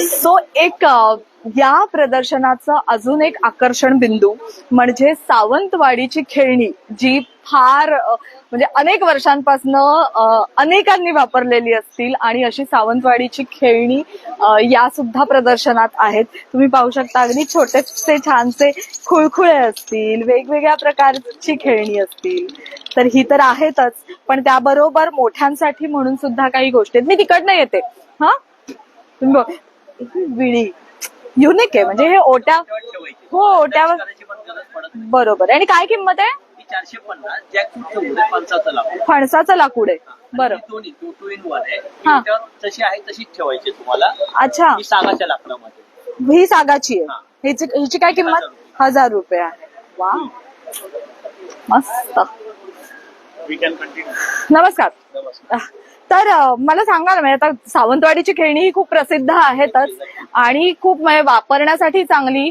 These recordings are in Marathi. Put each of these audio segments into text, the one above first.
सो एक या प्रदर्शनाचं अजून एक आकर्षण बिंदू म्हणजे सावंतवाडीची खेळणी जी फार म्हणजे अनेक वर्षांपासून अनेकांनी वापरलेली असतील आणि अशी सावंतवाडीची खेळणी या सुद्धा प्रदर्शनात आहेत. तुम्ही पाहू शकता अगदी छोटेसे छानसे खुळखुळे असतील वेगवेगळ्या प्रकारची खेळणी असतील. तर ही तर आहेतच पण त्याबरोबर मोठ्यांसाठी म्हणून सुद्धा काही गोष्टी आहेत. मी तिकडनं येते. हा? बघ. ही विळी. युनिक आहे. म्हणजे हे ओट्या हो ओट्यावर बरोबर. आणि काय किंमत आहे? चारशे पन्नास फणसाचं लाकूड आहे. बरं. दोन्ही टू टू इन वन आहे. जशी आहे तशीच ठेवायची तुम्हाला. अच्छा. ही सागाच्या लाकडामध्ये. ही सागाची आहे. हिची हिची काय किंमत? हजार रुपये. आहे. वा. मस्त. नमस्कार. नमस्कार. तर मला सांगा ना म्हणजे आता सावंतवाडीची खेळणी ही खूप प्रसिद्ध आहेतच. आणि खूप म्हणजे वापरण्यासाठी चांगली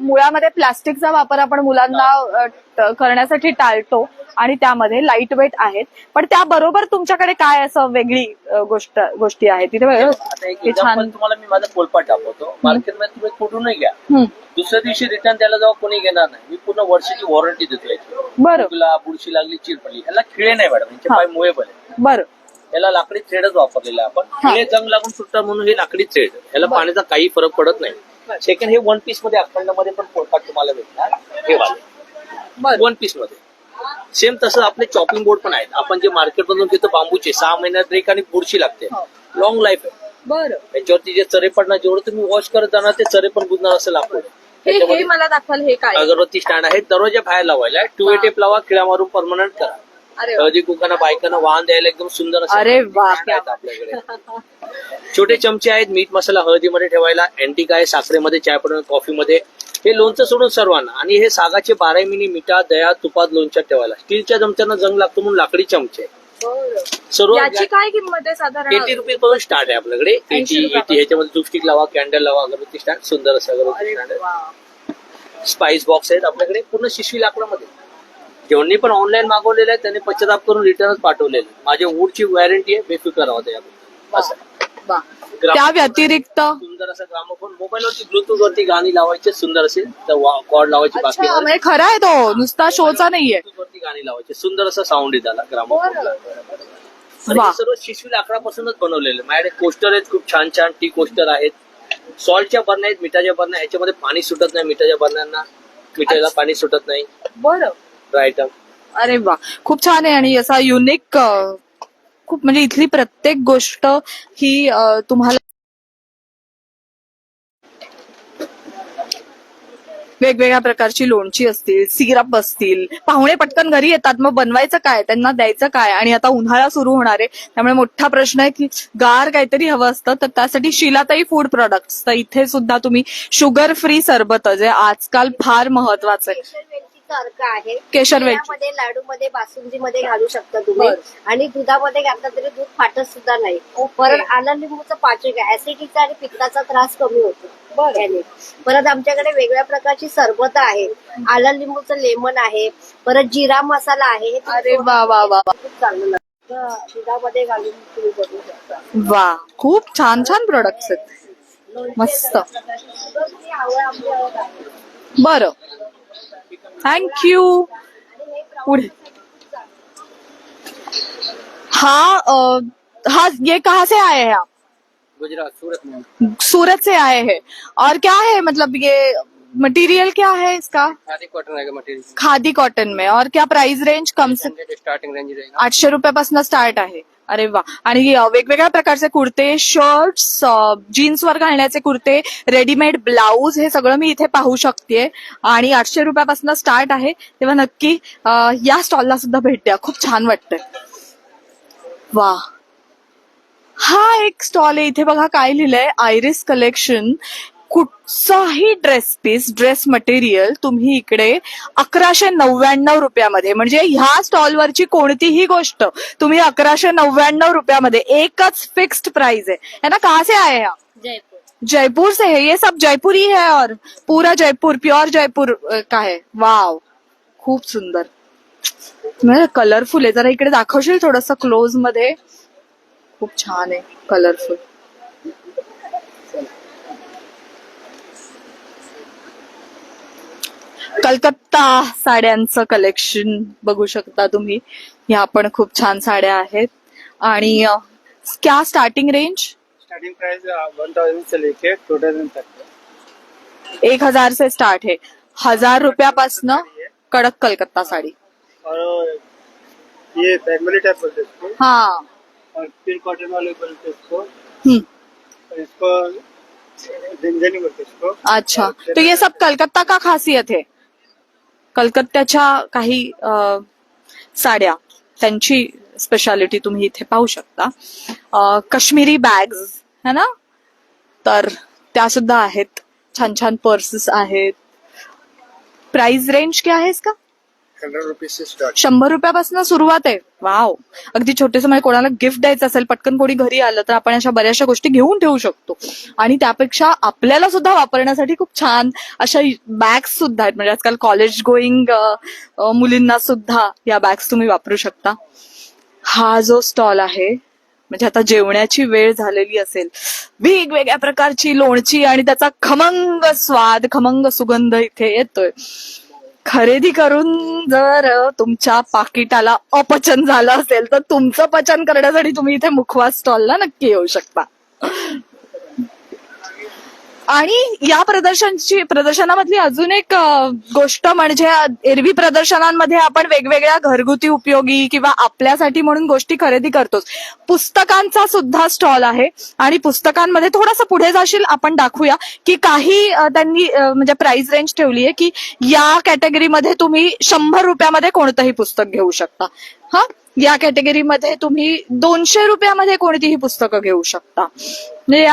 मुळामध्ये प्लास्टिकचा वापर आपण मुलांना करण्यासाठी टाळतो आणि त्यामध्ये लाइट वेट आहेत. पण त्याबरोबर तुमच्याकडे काय असं वेगळी गोष्ट गोष्टी आहेत? तिथे छान तुम्हाला मी माझा पोलपाट दाखवतो. मार्केटमध्ये तुम्ही कुठूनही घ्या. दुसऱ्या दिवशी रिटर्न द्यायला जेव्हा कोणी घेणार नाही. मी पूर्ण वर्षाची वॉरंटी देतो बरं. तुला बुरशी लागली चिरपडली. ह्याला खिळे नाही मॅडम. यांचे हा. पाय मुळे आहे बरं. याला लाकडी थ्रेडच वापरलेला आहे आपण. हा. जंग लागून सुटतात म्हणून हे लाकडी थ्रेड. याला. पाण्याचा काही फरक पडत नाही. सेकंड हे वन पीसमध्ये अखंडमध्ये पण पोलपाट तुम्हाला भेटणार. हे वाले. वन पीसमध्ये. सेम तसं आपले चॉपिंग बोर्ड पण आहेत. आपण जे मार्केट मधून घेतो बांबूचे सहा महिन्यात ब्रेक आणि बुरशी लागते. हो. लॉंग लाईफ आहे. बरं. त्याच्यावरती जे चरे पडणार जेवढं तुम्ही वॉश करत जाणार ते चरे पण बुजणार असं लाकूड आहे. हे हे मला दाखवाल हे काय अगरबत्ती स्टँड आहे. दरवाजा बाहेर लावायला टू ए टेप लावा खिळा मारून परमनंट करा. हळदी कुकांना बायकांना वाहन द्यायला एकदम सुंदर असं अरे वा, आहेत आपल्याकडे. छोटे चमचे आहेत मीठ मसाला हळदीमध्ये ठेवायला अँटिक आहे साखरेमध्ये चाय पडून कॉफीमध्ये. हे लोणचं सोडून सर्वांना. आणि हे सागाचे बारा मिनी मिठा दया तुपात लोणच्यात ठेवायला. स्टीलच्या चमच्यांना जंग लागतो म्हणून लाकडी चमचे. सर्व याची काय किंमत आहे साधारण? एटी रुपये पासून स्टार्ट आहे आपल्याकडे. 80 एटी रुपयापासून. एटी ह्याच्यामध्ये दुपस्टिक लावा कॅन्डल लावा अगरबत्ती स्टँड सुंदर असं अगरबत्ती अरे स्टँड वा. स्पाइस बॉक्स आहेत आपल्याकडे पूर्ण शिशवी लाकडामध्ये. जेवणी पण ऑनलाईन मागवलेले आहेत त्यांनी पश्चाताप करून रिटर्नच पाठवलेले माझ्या वूडची वॉरंटी आहे बेफिकर राहते असं. वा. त्या व्यतिरिक्त? सुंदर असं ग्रामोफोन मोबाईल वरती ब्लूटूथ वरती गाणी लावायची सुंदर असेल तर कॉर्ड लावायची बाकी अच्छा म्हणजे खरा आहे तो. नुसता शोचा नाहीये. Bluetooth वरती गाणी लावायची. सुंदर असं साऊंड आहे त्याला ग्रामोफोन वा. सर्व शिशवी लाकडापासूनच बनवलेले. माझ्याकडे कोस्टर आहेत खूप छान छान. टी कोस्टर आहेत. सॉल्टच्या बरण्या आहेत मिठाच्या बरण्या. ह्याच्यामध्ये पाणी सुटत नाही मिठाच्या बरण्यांना. मिठाला पाणी सुटत नाही. बरं. आयटम अरे वा. खूप छान आहे आणि असा युनिक खूप म्हणजे इथली प्रत्येक गोष्ट ही अ, तुम्हाला वेगवेगळ्या प्रकारची लोणची असतील सिरप असतील पाहुणे पटकन घरी येतात मग बनवायचं काय? त्यांना द्यायचं काय? आणि आता उन्हाळा सुरू होणार आहे त्यामुळे मोठा प्रश्न आहे की गार काहीतरी हवं असतं तर त्यासाठी शिलाताई फूड प्रोडक्ट्स तर इथे सुद्धा तुम्ही शुगर फ्री सरबत जे आजकाल फार महत्वाचं आहे. अर्क आहे. केशर वेलची. मध्ये लाडू मध्ये बासुंदी मध्ये घालू शकता तुम्ही. बरं. आणि दुधामध्ये घातलं तरी दूध फाटत सुद्धा नाही. परत आलं लिंबूचं पाचक आहे ऍसिडिटीचा आणि पित्ताचा त्रास कमी होतो. परत आमच्याकडे वेगळ्या प्रकारची सरबत आहे. आलं लिंबूचं लेमन आहे. परत जिरा मसाला आहे. अरे वा वा वा. चांगलं दुधामध्ये घालून तुम्ही बनवू शकता. वा. खूप छान छान प्रोडक्ट्स आहेत. मस्त. जर थँक्यू पुढे हाँ हाँ ये कहाँ से आए हैं आप? गुजरात सूरत में। सूरत से आए हैं। और क्या है मतलब ये मटेरियल क्या है इसका? खादी कॉटन रहेगा मटेरियल खादी कॉटन में। और क्या प्राइस रेंज कम से स्टार्टिंग रेंज रहेगा। आठशे रुपयापासून स्टार्ट आहे। अरे वा. आणि वेगवेगळ्या प्रकारचे कुर्ते शर्ट्स जीन्सवर घालण्याचे कुर्ते रेडीमेड ब्लाऊज हे सगळं मी इथे पाहू शकते. आणि आठशे रुपयापासून स्टार्ट आहे. तेव्हा नक्की या स्टॉलला सुद्धा भेट द्या. खूप छान वाटतंय. वा. हा एक स्टॉल आहे. इथे बघा काय लिहिलंय? आयरिस कलेक्शन कुठचाही ड्रेस पीस ड्रेस मटेरियल तुम्ही इकडे अकराशे नव्याण्णव रुपयामध्ये म्हणजे ह्या स्टॉलवरची कोणतीही गोष्ट तुम्ही अकराशे नव्याण्णव रुपयामध्ये एकच फिक्स्ड प्राइस है है ना? कहाँ से आए हैं आप? जयपूर. जयपुर से है? ये सब जयपुरी है और पूरा जयपुर प्योर जयपुर अ, का है? वाव खूप सुंदर. कलरफुल आहे. जरा इकडे दाखवशील थोडस क्लोजमध्ये? खूप छान आहे. कलरफुल कलकत्ता. साड्यांचं कलेक्शन बघू शकता तुम्ही. ह्या पण खूप छान साड्या आहेत. आणि क्या starting range starting price one thousand से लेके टू थाउजेंड तक एक हजार से स्टार्ट है. हजार रुपयापासनं कडक कलकत्ता साडी. और ये फैमिली टाइप बोलते हैं इसको? हा. और कॉटन वाले बोलते हैं इसको? हम्म, और इसको झंझनी बोलते हैं इसको? अच्छा. तो ये सब कलकत्ता का खासियत है? कलकत्त्याच्या काही साड्या त्यांची स्पेशालिटी तुम्ही इथे पाहू शकता. अ, काश्मीरी बॅग्स है ना? तर त्या सुद्धा आहेत. छान छान पर्सेस आहेत. प्राइस रेंज क्या है इसका? हंड्रेड रुपीज स्टार्ट शंभर रुपयापासून सुरुवात आहे. वाव अगदी छोटेसं म्हणजे कोणाला गिफ्ट द्यायचं असेल पटकन कोणी घरी आलं तर आपण अशा बऱ्याचशा गोष्टी घेऊन ठेवू शकतो. आणि त्यापेक्षा आपल्याला सुद्धा वापरण्यासाठी खूप छान अशा बॅग्स सुद्धा आहेत. म्हणजे आजकाल कॉलेज गोईंग मुलींना सुद्धा या बॅग्स तुम्ही वापरू शकता. हा जो स्टॉल आहे म्हणजे आता जेवण्याची वेळ झालेली असेल वेगवेगळ्या प्रकारची लोणची आणि त्याचा खमंग स्वाद खमंग सुगंध इथे येतोय. खरेदी करून जर तुमच्या पाकिटाला अपचन झालं असेल तर तुमचं पचन करण्यासाठी तुम्ही इथे मुखवा स्टॉलला नक्की येऊ शकता. आणि या प्रदर्शनची प्रदर्शनामधली अजून एक गोष्ट म्हणजे एरवी प्रदर्शनांमध्ये आपण वेगवेगळ्या घरगुती उपयोगी किंवा आपल्यासाठी म्हणून गोष्टी खरेदी करतोच. पुस्तकांचा सुद्धा स्टॉल आहे आणि पुस्तकांमध्ये थोडंसं पुढे जाशील आपण दाखवूया की काही त्यांनी म्हणजे प्राइस रेंज ठेवली आहे की या कॅटेगरीमध्ये तुम्ही शंभर रुपयामध्ये कोणतंही पुस्तक घेऊ शकता. हा? या कॅटेगरीमध्ये तुम्ही दोनशे रुपयामध्ये कोणतीही पुस्तकं घेऊ शकता. म्हणजे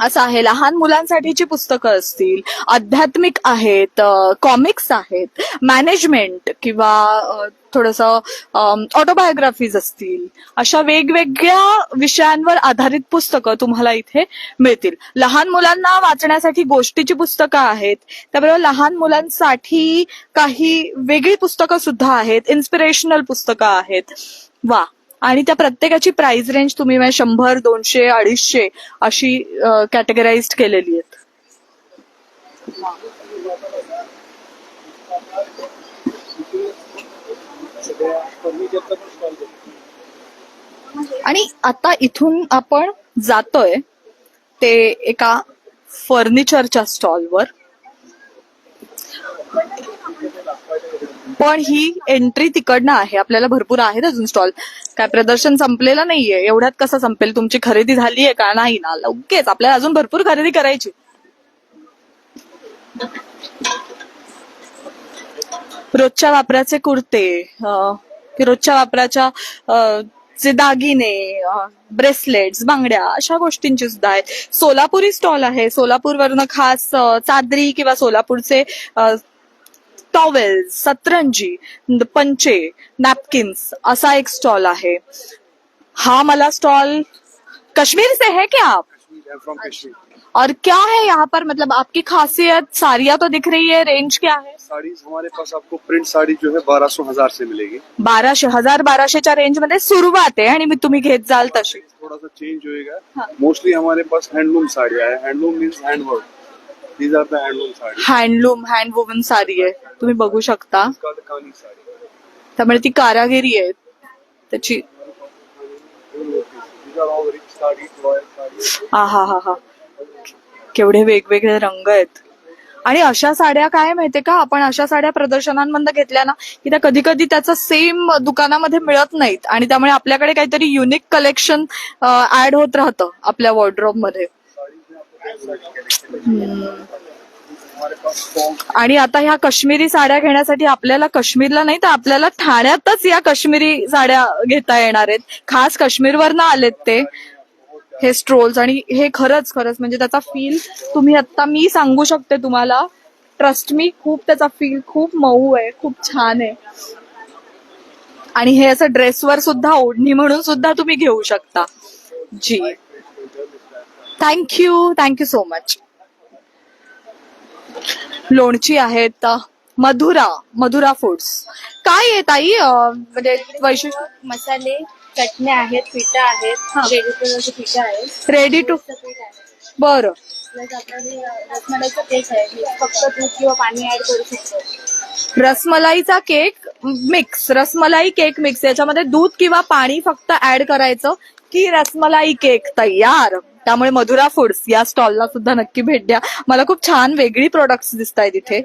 असं आहे. लहान मुलांसाठीची पुस्तकं असतील आध्यात्मिक आहेत कॉमिक्स आहेत मॅनेजमेंट किंवा थोडस ऑटोबायोग्राफीज असतील अशा वेगवेगळ्या विषयांवर आधारित पुस्तकं तुम्हाला इथे मिळतील. लहान मुलांना वाचण्यासाठी गोष्टीची पुस्तकं आहेत. त्याबरोबर लहान मुलांसाठी काही वेगळी पुस्तकं सुद्धा आहेत. इन्स्पिरेशनल पुस्तकं आहेत. वा. आणि त्या प्रत्येकाची प्राइस रेंज तुम्ही म्हणजे शंभर दोनशे अडीचशे अशी कॅटेगराईज केलेली आहेत. आणि आता इथून आपण जातोय ते एका फर्निचरच्या स्टॉलवर पण ही एंट्री तिकडनं आहे. आपल्याला भरपूर आहेत अजून स्टॉल काय प्रदर्शन संपलेलं नाहीये. एवढ्यात कसं संपेल? तुमची खरेदी झाली आहे का? नाही ना. लगेच. आपल्याला अजून भरपूर खरेदी करायची. रोजच्या वापराचे कुर्ते की रोजच्या वापराच्या जे दागिने ब्रेसलेट्स बांगड्या अशा गोष्टींची सुद्धा आहेत. सोलापुरी स्टॉल आहे. सोलापूरवरनं खास चादरी किंवा सोलापूरचे टॉवेल्स सतरंजी पंचे नॅपकिन्स असा एक स्टॉल आहे. हा मला स्टॉल कश्मीर से है क्या आप? और क्या है यहाँ पर? मतलब आपकी खासियत साड़ियाँ तो दिख रही है रेंज क्या है? साड़ीज हमारे पास आपको प्रिंट साड़ी जो है बारह सौ हजार से मिलेगी। बाराशे हजार बाराशेच्या रेंजमध्ये सुरुवात आहे आणि मी तुम्ही घेत जाल तशी. थोड़ा सा चेंज होएगा. मोस्टली हमारे पास हैंडलूम साड़ियाँ है। Handloom means handwork handloom hand woman sari. आहे. तुम्ही बघू शकता. त्यामुळे ती कारागिरी आहे. त्याची These are all rich sari royal sari हा हा हा. हा केवढे वेगवेगळे रंग आहेत. आणि अशा साड्या काय माहितीये का? आपण अशा साड्या प्रदर्शनांमधनं घेतल्या ना की त्या कधी कधी त्याचं सेम दुकानामध्ये मिळत नाहीत. आणि त्यामुळे आपल्याकडे काहीतरी युनिक कलेक्शन ऍड होत राहतं आपल्या वॉर्ड्रोबमध्ये. आणि आता ह्या काश्मीरी साड्या घेण्यासाठी आपल्याला काश्मीरला नाही तर आपल्याला ठाण्यातच या काश्मीरी साड्या घेता येणार आहेत. खास काश्मीरवर ना आलेत ते. हे स्ट्रोल्स आणि हे खरंच खरंच म्हणजे त्याचा फील तुम्ही आता मी सांगू शकते तुम्हाला. ट्रस्ट मी खूप त्याचा फील खूप मऊ आहे खूप छान आहे. आणि हे असं ड्रेसवर सुद्धा ओढणी म्हणून सुद्धा तुम्ही घेऊ शकता. जी. Thank you thank you so much लोणची आहेत मधुरा मधुरा फूड्स काय आहे ताई अं, म्हणजे वैशिष्ट्य? मसाले चटण्या आहेत पिठं आहेत. रेडी पिठं आहेत. रेडी टू बरं. प्लस आपल्याकडे रसमलाईचा केक आहे. मी फक्त दूध किंवा पाणी ऍड करू शकतो. रसमलाईचा cake mix rasmalai cake mix याच्यामध्ये दूध किंवा पाणी फक्त ऍड करायचं की रसमलाई केक तयार. त्यामुळे मधुरा फूड्स या स्टॉलला सुद्धा नक्की भेट द्या. मला खूप छान वेगळी प्रोडक्ट्स दिसत आहेत इथे आहे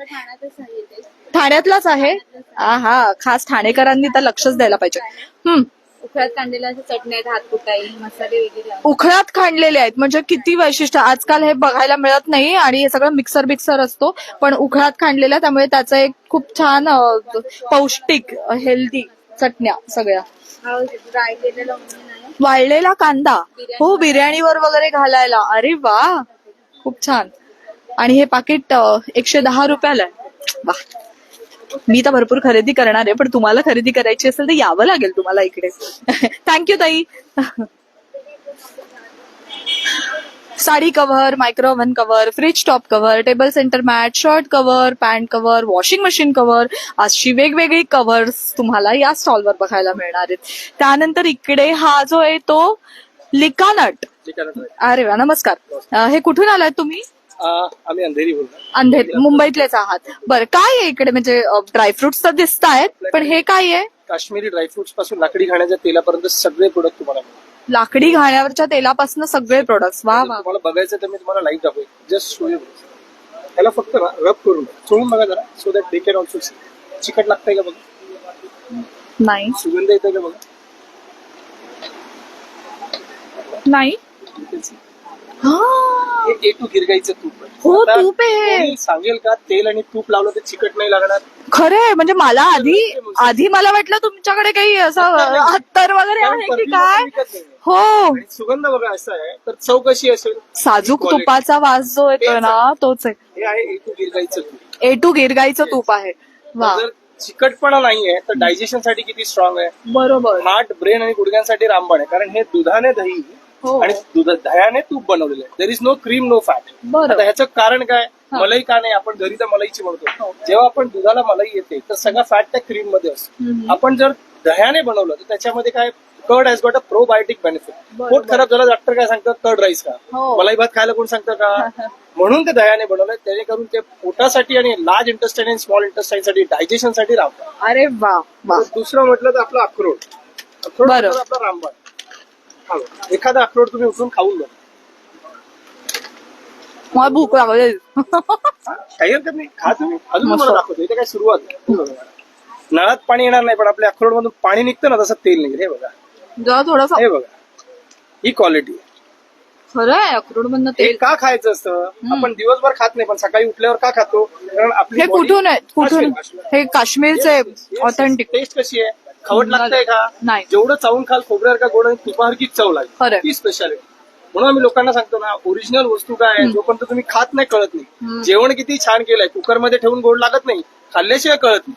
ते. ठाण्यातलाच आहे? हा खास ठाणेकरांनी तर लक्षच द्यायला पाहिजे. हम्म. उखळ्यात चटण्या आहेत हातकुटाई मसाले वगैरे खांडलेले आहेत म्हणजे किती वैशिष्ट्य. आजकाल हे बघायला मिळत नाही आणि हे सगळं मिक्सर बिक्सर असतो पण उखळात खांडलेलं त्यामुळे त्याचं एक खूप छान अं, पौष्टिक हेल्दी चटण्या सगळ्या. हा वाळलेला कांदा. हो बिर्याणीवर वगैरे घालायला. अरे वा! खूप छान. आणि हे पाकिट एकशे दहा रुपयाला आहे. वा. मी तर भरपूर खरेदी करणार आहे पण तुम्हाला खरेदी करायची असेल तर यावं लागेल तुम्हाला इकडे. थँक्यू ताई. Sari cover microwave cover fridge top cover table centre mat shirt cover pant cover washing machine cover अशी वेगवेगळी कव्हर्स तुम्हाला या स्टॉलवर बघायला मिळणार आहेत. त्यानंतर इकडे हा जो आहे तो लिकानट. अरे वा नमस्कार. अं, हे कुठून आलाय तुम्ही? आम्ही अंधेरी बोलतो अंधेरी मुंबईतलेच आहात. बरं काय आहे इकडे? म्हणजे ड्रायफ्रुट्स तर दिसत आहेत पण हे काय आहे? काश्मीरी ड्रायफ्रुट्सपासून लाकडी खाण्याच्या तेलापर्यंत सगळे प्रोडक्ट तुम्हाला. लाकडी घाण्यावरच्या तेलापासून सगळे प्रोडक्ट्स वा वा. तुम्हाला बघायचं तर मी तुम्हाला लाईव्ह दाखवेल जस्ट शो त्याला फक्त रब करून चोळून बघा जरा. So that they can also चिकट लागतंय का बघा? नाही. सुगंध येतोय का बघा? नाही. हा. ए टू गिरगाईचं तूप आहे. हो, आता तूप आहे. कोणी सांगेल का तेल आणि तूप लावलं तर चिकट नाही लागणार? खरंय म्हणजे मला आधी आधी मला वाटलं तुमच्याकडे काही असं अत्तर वगैरे आहे की काय. हो. आणि सुगंध बघा असा आहे. तर चव कशी असेल साजूक Quality. तुपाचा वास जो येतोय ना तोच आहे. हे आहे ए टू गिरगाईचं तूप. ए टू गिरगाईचं तूप आहे. वा. जर चिकटपणा नाहीये तर डायजेशनसाठी किती स्ट्रॉंग आहे? बरोबर. हार्ट ब्रेन आणि गुडघ्यांसाठी रामबाण आहे. कारण हे दुधाने दही हो. आणि दुध दह्याने तूप बनवलेलं आहे. There is no cream no fat बरं. आता ह्याचं कारण काय? हा. मलाई का नाही? आपण घरी तर मलाईची हो. म्हणतो जेव्हा आपण दुधाला मलाई येते तर सगळा फॅट त्या क्रीममध्ये असतो. आपण जर दह्याने बनवलं तर त्याच्यामध्ये काय? Curd has got a probiotic benefit पोट खराब झालं डॉक्टर काय सांगतात कर्ड राईस का हो. मलाई भात खायला कोण सांगतं का? म्हणून ते दह्याने बनवलं जेणेकरून ते पोटासाठी आणि लार्ज इंटेस्टाईन आणि स्मॉल इंटेस्टाईन साठी डायजेशनसाठी राहतात अरे वा वा. दुसरं म्हटलं तर आपलं अक्रोड अक्रोड बरं. तर आपला रामबाण. बघा. एखादा अक्रोड तुम्ही उठून खाऊन बघा. मला भूक लागली. काही हरकत नाही. खा तुम्ही. अजून मस्त. तुम्हाला दाखवतो. इथे काय सुरुवात आहे. हे बघा. नळात पाणी येणार नाही पण आपल्या अक्रोड मधून पाणी निघतं ना तसं तेल निघेल हे बघा. जरा थोडस. हे बघा. ही क्वालिटी खरं आहे अक्रोड मधनं हे तेल. का खायचं असतं? आपण दिवसभर खात नाही पण सकाळी उठल्यावर का खातो? कारण आपली हे कुठून आहे? कुठून. हे काश्मीरचे ऑथेंटिक टेस्ट कशी आहे? खवट लागतंय का? नाही. जेवढं चावून खाल खोबऱ्यावर का गोड आणि तुपासारखीच चव. लागेल. ती स्पेशालिटी म्हणून आम्ही लोकांना सांगतो ना ओरिजिनल वस्तू काय आहे जोपर्यंत तुम्ही खात नाही कळत नाही. जेवण किती छान केलंय कुकरमध्ये ठेवून गोड लागत नाही खाल्ल्याशिवाय कळत नाही.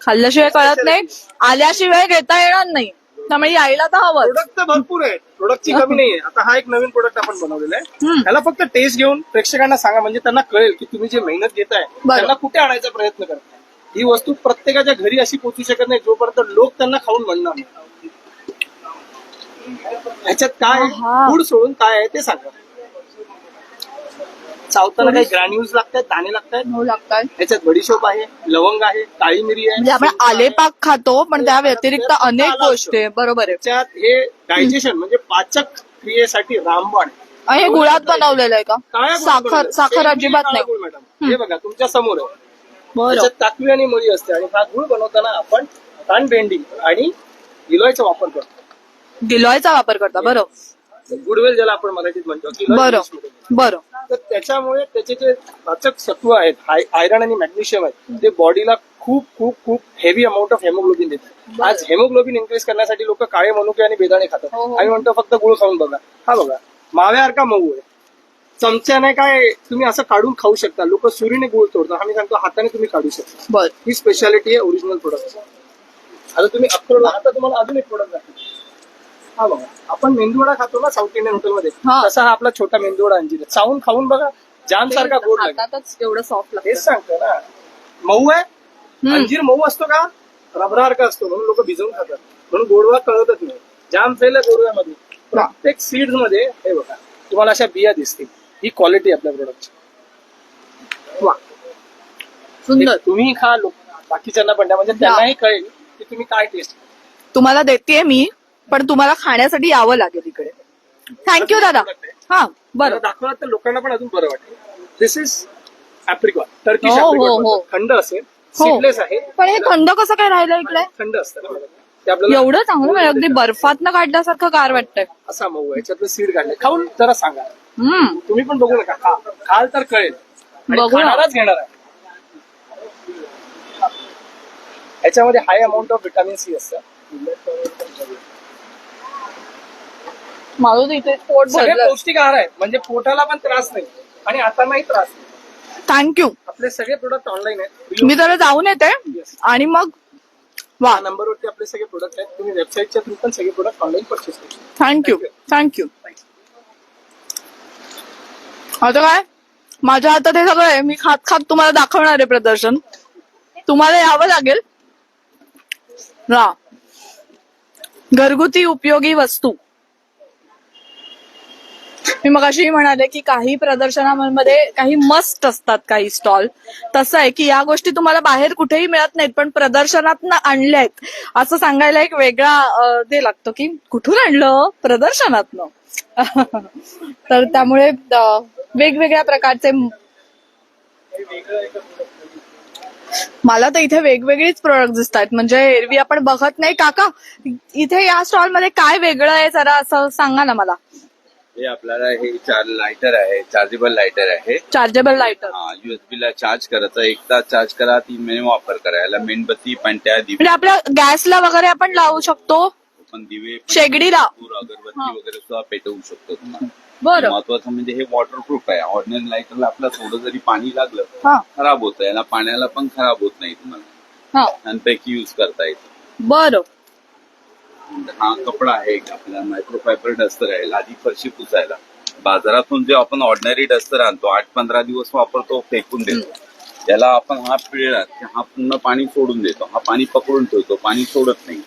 खाल्ल्याशिवाय कळत नाही आल्याशिवाय घेता येणार नाही. त्यामुळे यायला तर हवं प्रोडक्ट तर भरपूर आहे. प्रोडक्टची कमी नाहीये. आता हा एक नवीन प्रोडक्ट आपण बनवलेला आहे. हम्म. त्याला फक्त टेस्ट घेऊन प्रेक्षकांना सांगा म्हणजे त्यांना कळेल की तुम्ही जे मेहनत घेताय. त्यांना कुठे आणायचा प्रयत्न करताय. ही वस्तू प्रत्येकाच्या घरी अशी पोचू शकत नाही जोपर्यंत लोक त्यांना खाऊन म्हणणार नाही. ह्याच्यात काय. फूड सोडून काय आहे ते सांगा. चावताना काही ग्रॅन्युल्स लागतात दाणे लागतात हो लागतात ह्याच्यात बडीशोप आहे लवंग आहे काळी मिरी आहे म्हणजे आपण आलेपाक खातो पण त्या व्यतिरिक्त अनेक गोष्टी आहे. बरोबर आहे. त्याच्यात हे डायजेशन म्हणजे पाचक क्रियेसाठी रामबाण आहे. आणि हे गुळात बनवलेलं आहे का? काळ्या साखर. साखर अजिबात काळा नाही. गुळ, मॅडम. हे बघा तुमच्यासमोर आहे. त्याच्यात ताकवी आणि मळी असते आणि हा गुळ बनवताना आपण ताण भेंडी आणि गिलोयचा वापर करतो. गिलॉयचा वापर करता बरं गुडवेल ज्याला आपण मराठीत म्हणतो गिलोय बरं इंग्लिशमध्ये. बरं तर त्याच्यामुळे त्याचे जे पाचक सत्व आहेत आय- आयरन आणि मॅग्नेशियम आहेत ते बॉडीला खूप खूप खूप हेवी अमाऊंट ऑफ हेमोग्लोबिन देतात. आज हेमोग्लोबिन इन्क्रीज करण्यासाठी लोक काळे मनुके आणि बेदाणे खातात. हो, हो. आम्ही म्हणतो फक्त गुळ खाऊन बघा. हा बघा. माव्यासारखा मऊ आहे? चमच्याने काय तुम्ही असं काढून खाऊ शकता. लोक सुरीने गुळ तोडतात. आम्ही सांगतो हाताने तुम्ही काढू शकता. बर. ही स्पेशालिटी आहे ओरिजिनल प्रोडक्ट आता तुम्ही अक्रोड आता तुम्हाला अजून एक प्रोडक्ट दाखवतो. हा बघा आपण मेंदूवडा खातो ना साऊथ इंडियन हॉटेलमध्ये हा. तसा हा आपला छोटा मेंदूवडा अंजीर आहे. चावून खाऊन बघा जाम सारखा गोड लागेल हातातच एवढं सॉफ्ट लागतं. तेच सांगतो ना. मऊ आहे. हम्म. अंजीर मऊ असतो का? रबरासारखा असतो म्हणून लोक भिजवून खातात. म्हणून गोडवा कळतच नाही. जाम फेल आहे गोडव्यामध्ये. प्रत्येक सीड्समध्ये हे बघा तुम्हाला अशा बिया दिसतील. ही क्वालिटी आपल्या प्रोडक्टची वा. सुंदर. तुम्ही खा लोक बाकीच्यांना पण द्या. म्हणजे त्यांनाही कळेल की तुम्ही काय टेस्ट तुम्हाला देते मी पण तुम्हाला खाण्यासाठी यावं लागेल इकडे. थँक्यू दादा. हा बरं. दाखवलं तर लोकांना पण अजून बरं वाटेल. दिस इज ऍप्रिकॉट हो. थंड असेल. हो. आहे. पण हे थंड कसं काय राहिलं इकडे? थंड असतं ते आपल्याला एवढं चांगलं म्हणजे अगदी बर्फातनं काढल्यासारखं गार वाटतंय. असा मऊ. याच्यातलं सीड काढले खाऊन जरा सांगा. हम्म. तुम्ही पण बघू नका. खा. खाल तर कळेल. आणि बघू ना. खाणाराच घेणार आहे. याच्यामध्ये high amount of vitamin C असतं. माझं तर इथे पोट सगळे भरलं पौष्टिक आहार आहेत. म्हणजे पोटाला पण त्रास नाही. आणि हातांनाही त्रास नाही. थँक्यू आपले सगळे प्रोडक्ट ऑनलाईन आहेत. मी जरा जाऊन येते. आणि मग वा नंबरवरती आपले सगळे प्रोडक्ट आहेत. तुम्ही वेबसाईटच्या थ्रू पण सगळे प्रोडक्ट ऑनलाईन परचेस करू शकता. थँक्यू थँक्यू आता काय? माझ्या हातात हे सगळं आहे. मी खात खात तुम्हाला दाखवणार आहे प्रदर्शन. तुम्हाला यावं लागेल. ना घरगुती उपयोगी वस्तू. मी मग अशी म्हणाले की काही प्रदर्शनामध्ये काही मस्त असतात काही स्टॉल. तसं आहे की या गोष्टी तुम्हाला बाहेर कुठेही मिळत नाहीत पण प्रदर्शनात आणल्या आहेत असं सांगायला एक वेगळा ते लागतो की कुठून आणलं? प्रदर्शनातनं. तर त्यामुळे वेगवेगळ्या प्रकारचे मला तर इथे वेगवेगळीच प्रोडक्ट दिसत आहेत म्हणजे एरवी आपण बघत नाही. काका इथे या स्टॉलमध्ये काय वेगळं आहे जरा असं सांगा ना मला. हे आपल्याला हे चार लायटर आहे चार्जेबल लायटर आहे. चार्जेबल लायटर हा युएसबी ला चार्ज करायचं. एक तास चार्ज करा तीन महिने वापर करा. याला मेणबत्ती पंट्या दिवे. म्हणजे आपल्या गॅसला वगैरे आपण लावू शकतो? पण दिवे पण शेगडीला. धूर, अगरबत्ती वगैरे सुद्धा पेटवू शकतो तुम्हाला. बरं. महत्वाचं म्हणजे हे वॉटरप्रूफ आहे. ऑर्डिनरी लायटरला आपलं थोडं जरी पाणी लागलं हा. खराब होतं. याला पाण्याला पण खराब होत नाही तुम्हाला. हा. छानपैकी युज करता येतं. बरं. हा कपडा आहे एक आपला मायक्रोफायबर डस्टर आहे. लादी फरशी पुसायला. बाजारातून जे आपण ऑर्डिनरी डस्टर आणतो आठ पंधरा दिवस वापरतो फेकून देतो. त्याला आपण हा पिळला की हा पूर्ण पाणी सोडून देतो. हा पाणी पकडून ठेवतो पाणी सोडत नाही.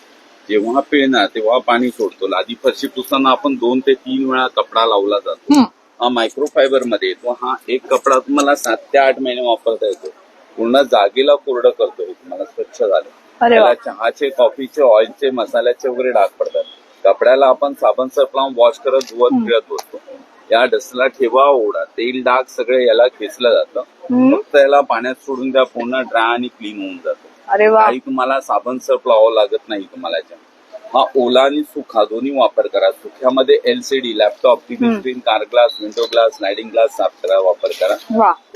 जेव्हा पिळणार तेव्हा पाणी सोडतो. लादी फरशी पुसताना आपण दोन ते तीन वेळा कपडा लावला जातो. हा मायक्रोफायबरमध्ये येतो. हा एक कपडा तुम्हाला सात ते आठ महिने वापरता येतो. पूर्ण जागेला कोरडं करतो. तुम्हाला स्वच्छ झालं. अरे. त्याला चहाचे कॉफीचे ऑइलचे मसाल्याचे वगैरे डाग पडतात. कपड्याला आपण साबण सर्फ लावून वॉश करत धुवत फिरत बसतो. या डस्टला ठेवा ओढा. तेल डाग सगळे याला खेचलं जातं. फक्त याला पाण्यात सोडून द्या पूर्ण ड्राय आणि क्लीन होऊन जातो. अरे वा. काही तुम्हाला साबण सर्फ लावावं लागत नाही तुम्हाला याच्यात. हा ओला आणि सुखा दोन्ही वापर करा. सुख्यामध्ये LCD laptop TV screen car glass window glass sliding glass साफ करा वापर करा.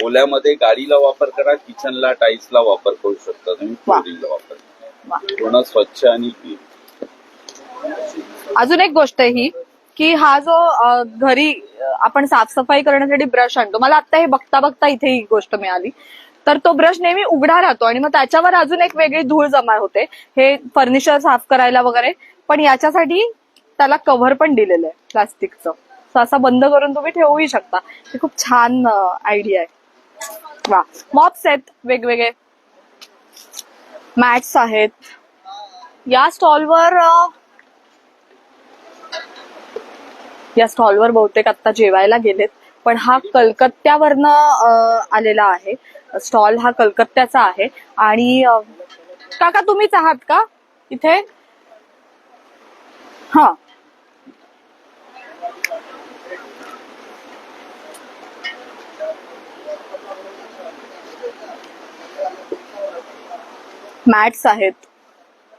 ओल्यामध्ये गाडीला वापर करा किचनला टाईल्सला वापर करू शकता तुम्ही. फ्लोरिंगला वापर करा. पूर्ण स्वच्छ आणि अजून एक गोष्ट ही की हा जो घरी आपण साफसफाई करण्यासाठी ब्रश आणतो मला आता हे बघता बघता इथे ही गोष्ट मिळाली. तर तो ब्रश नेहमी उघडा राहतो आणि मग त्याच्यावर अजून एक वेगळी धूळ जमा होते. हे फर्निचर साफ करायला वगैरे पण याच्यासाठी त्याला कव्हर पण दिलेलं आहे प्लास्टिकचं. So असा बंद करून तुम्ही ठेवूही शकता. हे खूप छान आयडिया आहे. वा. मॉप्स आहेत वेगवेगळे. मॅट्स आहेत. या स्टॉलवर या स्टॉलवर बहुतेक आता जेवायला गेलेत पण हा कलकत्त्यावरनं आलेला आहे. स्टॉल हा कलकत्त्याचा आहे. आणि काका तुम्हीच आहात का? इथे? हा. मॅट्स आहेत.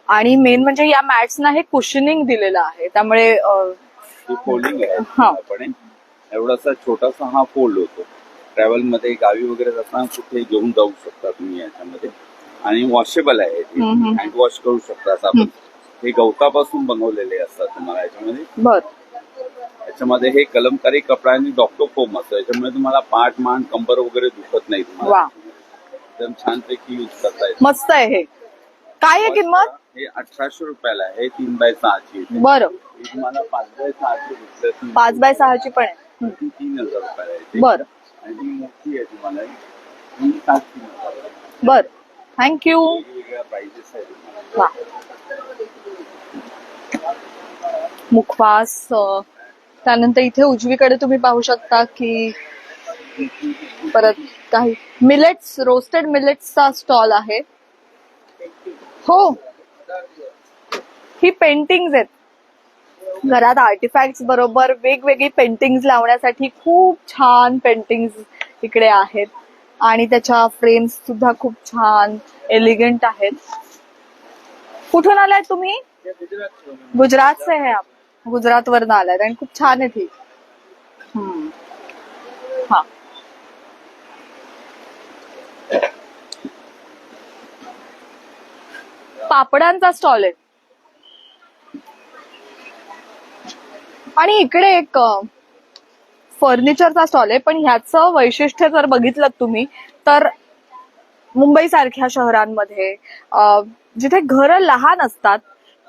आणि मेन म्हणजे या मॅट्सना हे कुशनिंग दिलेलं आहे. त्यामुळे फोल्डिंग आहे एवढासा छोटासा हा फोल्ड होतो. ट्रॅव्हलमध्ये गावी वगैरे जाताना कुठे घेऊन जाऊ शकता तुम्ही याच्यामध्ये. आणि वॉशेबल आहे. हँड वॉश करू शकता आपण. हे गवतापासून बनवलेले असतात तुम्हाला याच्यामध्ये. बर. याच्यामध्ये हे कलमकारी कपडा आणि डॉक्टर फोम असतो. याच्यामुळे तुम्हाला पाठ मान कंबर वगैरे दुखत नाही. तुम्हाला. एकदम छानपैकी युज करता येतं. मस्त आहे हे. काय आहे किंमत? हे अठराशे रुपयाला आहे. हे तीन बाय सहाची येते. बरं. हे तुम्हाला पाच बाय सहाची ती- पाच बाय सहाची पण आहे. ती तीन हजार रुपयाला येते बरं. आणि ती मोठी आहे तुम्हाला. ही सात तीन हजार रुपयाला. बर. थँक्यू वेगवेगळ्या प्राइजेस आहेत तुम्हाला. वा. मुखवास अं, त्यानंतर इथे उजवीकडे तुम्ही पाहू शकता की परत काही मिलेट्स रोस्टेड मिलेट्सचा स्टॉल आहे. हो. ही पेंटिंग्स आहेत. घरात आर्टिफॅक्ट बरोबर वेगवेगळी पेंटिंग्स लावण्यासाठी खूप छान पेंटिंग्स इकडे आहेत. आणि त्याच्या फ्रेम्स सुद्धा खूप छान एलिगंट आहेत. कुठून आलाय तुम्ही? गुजरात से है आप गुजरात वरनं आलाय. आणि खूप छान आहे ती. पापडांचा स्टॉल आहे. आणि इकडे एक फर्निचरचा स्टॉल आहे. पण ह्याचं वैशिष्ट्य जर बघितलं तुम्ही तर मुंबई सारख्या शहरांमध्ये जिथे घरं लहान असतात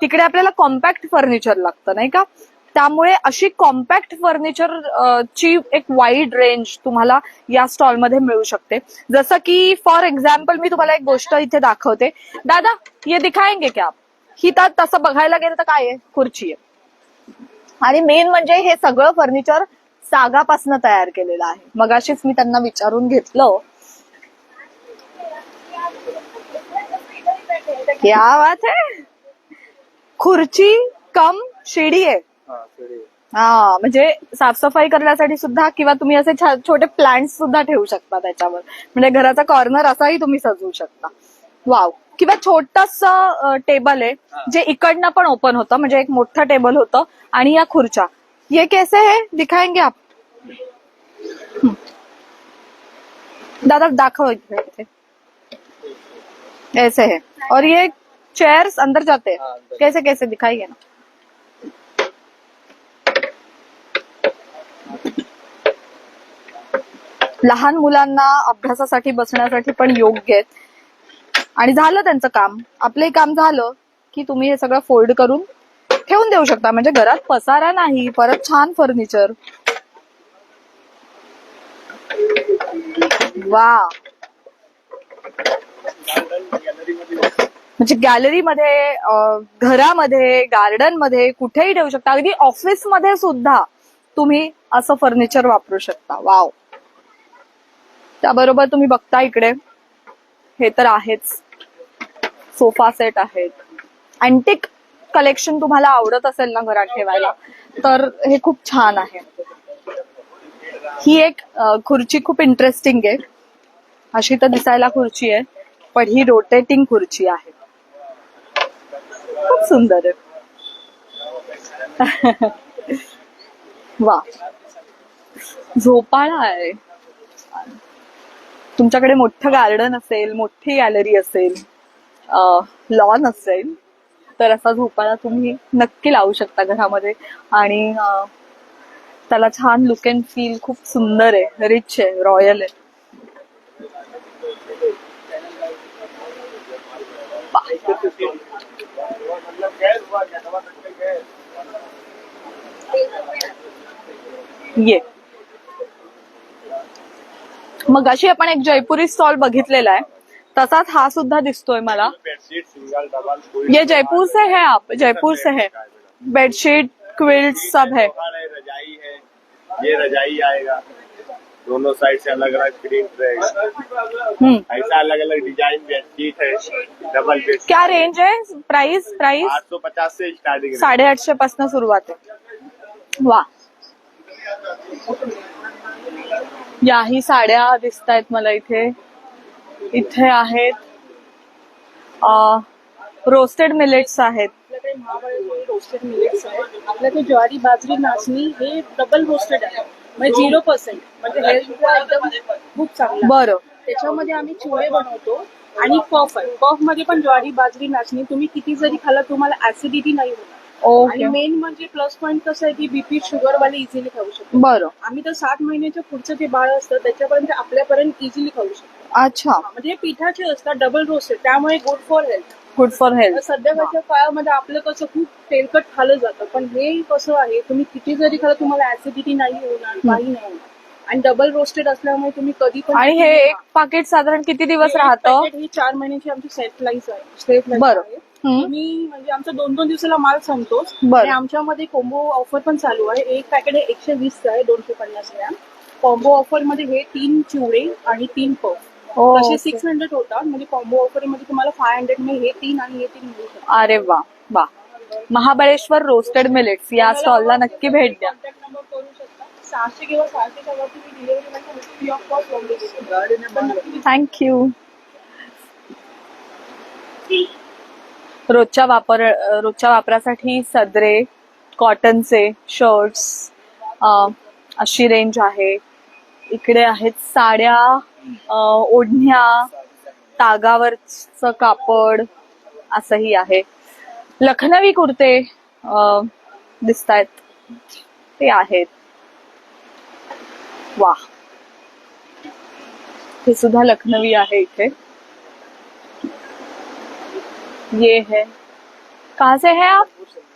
तिकडे आपल्याला कॉम्पॅक्ट फर्निचर लागतं नाही का? त्यामुळे अशी कॉम्पॅक्ट फर्निचर ची एक वाईड रेंज तुम्हाला या स्टॉलमध्ये मिळू शकते. जसं की फॉर एक्झाम्पल मी तुम्हाला एक गोष्ट इथे दाखवते. दादा ये दिखायंगे क्या आप? ही तर तसं बघायला गेलं तर काय आहे? खुर्ची आहे. आणि मेन म्हणजे हे सगळं फर्निचर सागापासून तयार केलेलं आहे. मगाशीच मी त्यांना विचारून घेतलं. क्या बात है? खुर्ची कम शिडी आहे. हा म्हणजे साफसफाई करण्यासाठी सुद्धा किंवा तुम्ही असे छोटे प्लांट्स सुद्धा ठेवू शकता त्याच्यावर. म्हणजे घराचा कॉर्नर असाही तुम्ही सजवू शकता. वाव किंवा छोटस टेबल आहे जे इकडनं पण ओपन होतं म्हणजे एक मोठं टेबल होतं आणि या खुर्च्या. ये कैसे है? दिखाएंगे आप. दादा दाखव इथे. ऐसे है. और ये चेयर्स अंदर जाते. हैं कैसे कैसे? दिखाइए ना. लहान मुलांना अभ्यासासाठी बसण्यासाठी पण योग्य आहेत. आणि झालं त्यांचं काम. आपलंही काम झालं की तुम्ही हे सगळं फोल्ड करून ठेवून देऊ शकता. म्हणजे घरात पसारा नाही परत छान फर्निचर. वा म्हणजे गॅलरीमध्ये घरामध्ये गार्डनमध्ये कुठेही ठेवू शकता. अगदी ऑफिसमध्ये सुद्धा तुम्ही असं फर्निचर वापरू शकता. वाव. त्याबरोबर तुम्ही बघता इकडे. हे तर आहेच. सोफा सेट आहेत. अँटिक कलेक्शन तुम्हाला आवडत असेल ना घरात ठेवायला तर हे खूप छान आहे. ही एक खुर्ची खूप इंटरेस्टिंग आहे. अशी तर दिसायला खुर्ची आहे पण ही रोटेटिंग खुर्ची आहे. खूप सुंदर आहे. वा झोपाळा आहे. तुमच्याकडे मोठं गार्डन असेल मोठी गॅलरी असेल लॉन असेल तर असा झोपाळा तुम्ही नक्की लावू शकता घरामध्ये. आणि त्याला छान लुक अँड फील खूप सुंदर आहे रिच आहे रॉयल आहे. ये. मग अशी आपण एक जयपुरी स्टॉल बघितलेला आहे. तसाच हा सुद्धा दिसतोय मला. ये जयपुर से है आप? जयपुर से है. बेडशीट क्विल्ट सब है. रजाई है ये रजाई आएगा. दोनों साइड से अलग अलग प्रिंट रहेगा ऐसा अलग अलग डिज़ाइन बेडशीट है. डबल बेडशीट क्या रेंज है? प्राइस प्राइस आठ सौ पचास से स्टार्टिंग साडेआठशे पासून सुरुवात आहे वा याही साड्या दिसत आहेत मला इथे. इथे आहेत रोस्टेड मिलेट्स आहेत. रोस्टेड मिलेट्स आहे आपल्याकडे ज्वारी बाजरी नाचणी हे डबल रोस्टेड आहे म्हणजे झिरो पर्सेंट म्हणजे हेल्थला एकदम खूप चांगलं. बरं. त्याच्यामध्ये आम्ही चिवडे बनवतो आणि पफ आहे. पफमध्ये पण ज्वारी बाजरी नाचणी तुम्ही किती जरी खाला तुम्हाला ऍसिडिटी नाही होणार. आणि मेन म्हणजे प्लस पॉईंट कसं आहे की बीपी शुगर वाले इझिली खाऊ शकतो. बरं. आम्ही तर सात महिन्याच्या पुढचं जे बाळ असतं त्याच्यापर्यंत आपल्यापर्यंत इझिली खाऊ शकतो. अच्छा. म्हणजे पिठाचे असतात डबल रोस्टेड त्यामुळे good for health good for health सध्याच्या काळामध्ये आपलं कसं खूप तेलकट खाल्लं जातं पण हे कसं आहे तुम्ही किती जरी खाल्लं तुम्हाला ऍसिडिटी नाही होणार काही नाही होणार. आणि डबल रोस्टेड असल्यामुळे तुम्ही कधी पण आणि हे एक पाकिट साधारण किती दिवस राहतं? ही चार महिन्याची आमची सेट लाईन्स आहे लाईन्स बरं. मी म्हणजे आमचा दोन दोन दिवसाला माल संपतोच बरं. आणि आमच्यामध्ये कोंबो ऑफर पण चालू आहे. एक पॅकेट एकशे वीस आहे दोनशे पन्नास ग्रॅम. कॉम्बो ऑफरमध्ये हे तीन चिवडे आणि तीन पफ ओ, तसे. सिक्स हंड्रेड होतात. म्हणजे कॉम्बो ऑफरमध्ये तुम्हाला फाय हंड्रेडमध्ये हे तीन आणि हे तीन मिळू शकतात. अरे वा वा. महाबळेश्वर रोस्टेड मिलेट्स या स्टॉलला नक्की भेट द्या. शकता? सहाशे किंवा सहाशेच्या वरती मी डिलिव्हरी थँक्यू रोजच्या वापर रोजच्या वापरासाठी सदरे कॉटनचे शर्ट्स अशी रेंज आहे. इकडे आहेत साड्या ओढण्या तागावरचं कापड असंही आहे. लखनवी कुर्ते दिसत आहेत ते आहेत. वा हे सुद्धा लखनवी आहे इथे. ये है। कहाँ से है आप?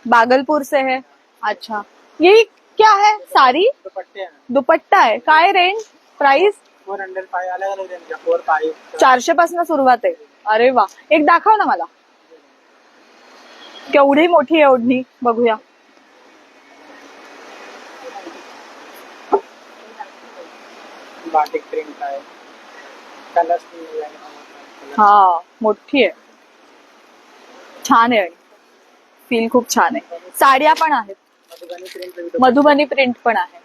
बागलपुर से है। अच्छा। ये क्या है? साड़ी? दुपट्टे हैं। दुपट्टा है। काय range price four hundred five अलग अलग रेंज फोर फाइव चारशे पासून सुरुवात आहे। अरे वा! एक दाखव ना मला. केवढी मोठी आहे ओढणी. बघूया. बाटिक प्रिंट है कलर्स जाएँगे हा मोठी आहे. छान आहे. फील खूप छान आहे. साड्या पण आहेत. मधुबनी प्रिंट पण आहे.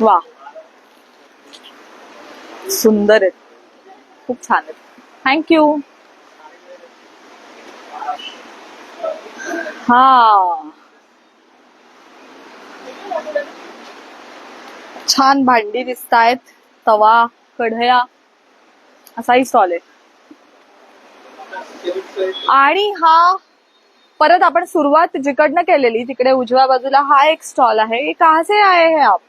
वा. सुंदर आहेत खूप छान आहेत थँक्यू हा. छान भांडी दिसत आहेत तवा कढया. असाही स्टॉल आहे. आणि हा परत आपण सुरुवात जिकडनं केलेली तिकडे उजव्या बाजूला हा एक स्टॉल आहे. ये कहाँ से आए हैं आप?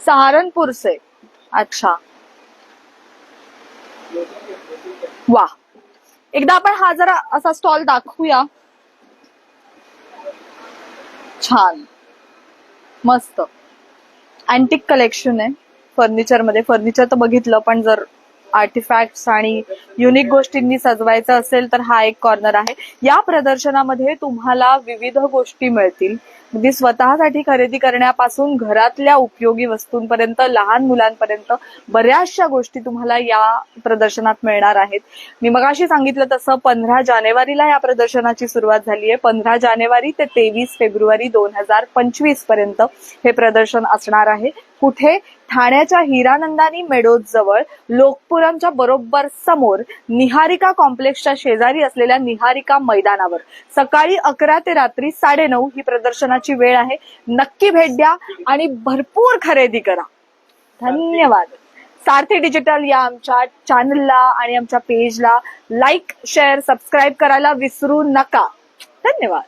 सहारनपूरचे. अच्छा. वा. एकदा आपण हा जरा असा स्टॉल दाखवूया. छान. मस्त. अँटिक कलेक्शन आहे. फर्निचरमध्ये. फर्निचर तर बघितलं पण जर आर्टिफॅक्ट्स आणि युनिक गोष्टींनी सजवायचं असेल तर हा एक कॉर्नर आहे. या प्रदर्शनामध्ये तुम्हाला विविध गोष्टी मिळतील. अगदी स्वतःसाठी खरेदी करण्यापासून घरातल्या उपयोगी वस्तूंपर्यंत लहान मुलांपर्यंत बऱ्याचशा गोष्टी तुम्हाला या प्रदर्शनात मिळणार आहेत. मी मगाशी सांगितलं तसं पंधरा जानेवारीला या प्रदर्शनाची सुरुवात झाली आहे. पंधरा जानेवारी ते तेवीस फेब्रुवारी दोन हजार पंचवीसपर्यंत हे प्रदर्शन असणार आहे. कुठे? ठाण्याच्या हिरानंदानी मेडोज जवळ लोकपुरमच्या बरोबर समोर निहारिका कॉम्प्लेक्सच्या शेजारी असलेल्या निहारिका मैदानावर. सकाळी अकरा ते रात्री साडेनऊ ही प्रदर्शनाची वेळ आहे. नक्की भेट द्या आणि भरपूर खरेदी करा. धन्यवाद. सारथी डिजिटल या आमच्या चॅनलला आणि आमच्या पेजला लाईक शेअर सबस्क्राईब करायला विसरू नका. धन्यवाद.